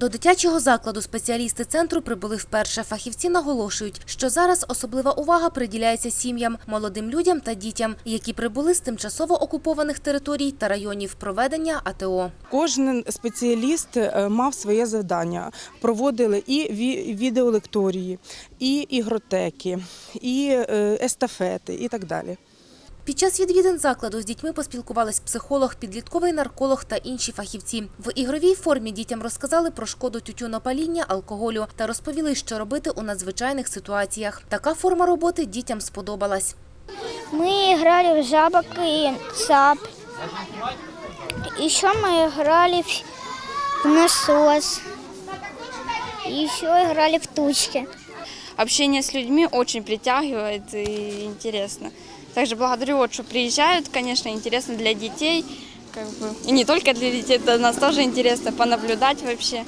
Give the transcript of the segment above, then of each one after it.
До дитячого закладу спеціалісти центру прибули вперше. Фахівці наголошують, що зараз особлива увага приділяється сім'ям, молодим людям та дітям, які прибули з тимчасово окупованих територій та районів проведення АТО. Кожен спеціаліст е, мав своє завдання. Проводили і ві- відеолекторії, і ігротеки, і е, естафети, і так далі. Під час відвідин закладу з дітьми поспілкувались психолог, підлітковий нарколог та інші фахівці. В ігровій формі дітям розказали про шкоду тютюнопаління, алкоголю та розповіли, що робити у надзвичайних ситуаціях. Така форма роботи дітям сподобалась. Мы играли в жабок и цап. Еще мы играли в в насос. И еще играли в тучки. Общение с людьми очень притягивает и интересно. Также благодарю, вот, что приезжают, конечно, интересно для детей. Как бы, и не только для детей, для нас тоже интересно понаблюдать вообще.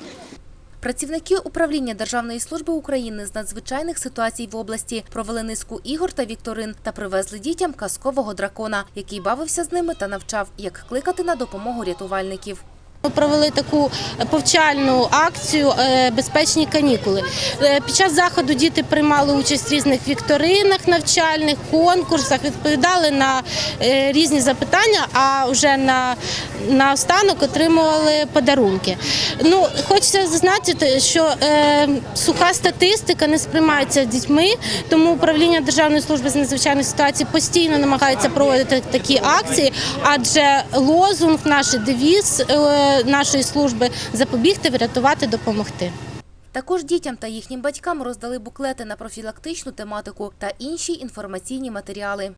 Працівники управління Державної служби України з надзвичайних ситуацій в області провели низку ігор та вікторин та привезли дітям казкового дракона, який бавився з ними та навчав, як кликати на допомогу рятувальників. Ми провели таку повчальну акцію е, Безпечні канікули. Е, Під час заходу діти приймали участь в різних вікторинах, навчальних конкурсах, відповідали на е, різні запитання, а вже на, останок отримували подарунки. Ну, хочеться зазначити, що е, суха статистика не сприймається дітьми, тому управління Державної служби з надзвичайних ситуацій постійно намагається проводити такі акції, адже лозунг, наш девіз е, нашої служби запобігти, врятувати, допомогти. Також дітям та їхнім батькам роздали буклети на профілактичну тематику та інші інформаційні матеріали.